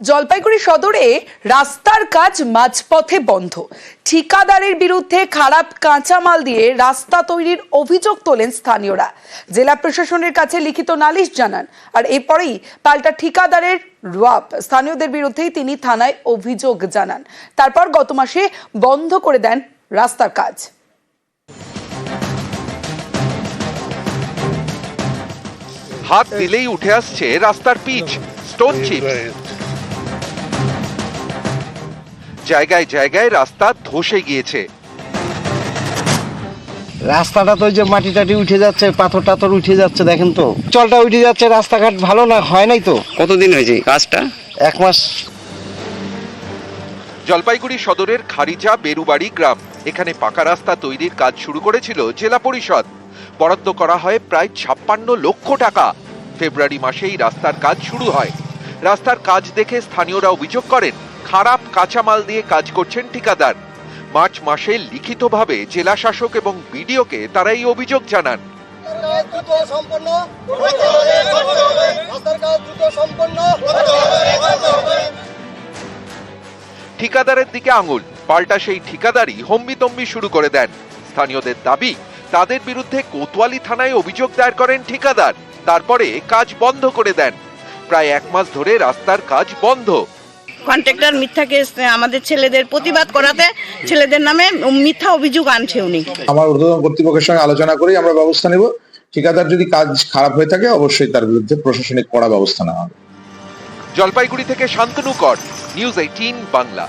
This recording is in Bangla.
জলপাইগুড়ি সদরে রাস্তার কাজ মাঝপথে বন্ধ। ঠিকাদারের বিরুদ্ধে খারাপ কাঁচামাল দিয়ে রাস্তা তৈরির অভিযোগ তোলেন স্থানীয়রা। জেলা প্রশাসনের কাছে লিখিত নালিশ জানান, আর এরপরেই পাল্টা ঠিকাদারের রুয়াব। স্থানীয়দের বিরুদ্ধেই তিনি থানায় অভিযোগ জানান। তারপর গত মাসে বন্ধ করে দেন রাস্তার কাজ। হাত দিলেই উঠে আসছে রাস্তার পিচ স্টোন চিপ জায়গায় জায়গায় রাস্তা ধসে গিয়েছে। রাস্তাটা তো ওই যে মাটি টাটি উঠে যাচ্ছে পাথর টাথর উঠে যাচ্ছে দেখেন তো। চলটা উঠে যাচ্ছে রাস্তাঘাট ভালো না হয় নাই তো? কতদিন হয়েছে কাজটা? এক মাস। জলপাইগুড়ি সদরের খারিজা বেরুবাড়ি গ্রাম। এখানে পাকা রাস্তা তৈরির কাজ শুরু করেছিল জেলা পরিষদ। বরাদ্দ করা হয় প্রায় ছাপ্পান্ন লক্ষ টাকা। ফেব্রুয়ারি মাসেই রাস্তার কাজ শুরু হয়। রাস্তার কাজ দেখে স্থানীয়রা অভিযোগ করেন খারাপ কাঁচামাল দিয়ে কাজ করছেন ঠিকাদার। মার্চ মাসে লিখিতভাবে জেলা শাসক এবং বিডিওকে তারা এই অভিযোগ জানান। সম্পন্ন সম্পন্ন ঠিকাদারের দিকে আঙুল পাল্টা সেই ঠিকাদারই হম্বিতম্বি শুরু করে দেন। স্থানীয়দের দাবি তাদের বিরুদ্ধে কোতোয়ালি থানায় অভিযোগ দায়ের করেন ঠিকাদার। তারপরে কাজ বন্ধ করে দেন। প্রায় এক মাস ধরে রাস্তার কাজ বন্ধ। কন্ট্রাক্টর মিথ্যা কেস আমাদের ছেলেদের প্রতিবাদ করাতে ছেলেদের নামে মিথ্যা অভিযোগ আনছে উনি। আমার ঊর্ধ্বতন কর্তৃপক্ষের সঙ্গে আলোচনা করেই আমরা ব্যবস্থা নেব। ঠিকাদার যদি কাজ খারাপ হয়ে থাকে অবশ্যই তার বিরুদ্ধে প্রশাসনিক কড়া ব্যবস্থা নেওয়া হবে। জলপাইগুড়ি থেকে শান্তনু কর নিউজ এইটিন বাংলা।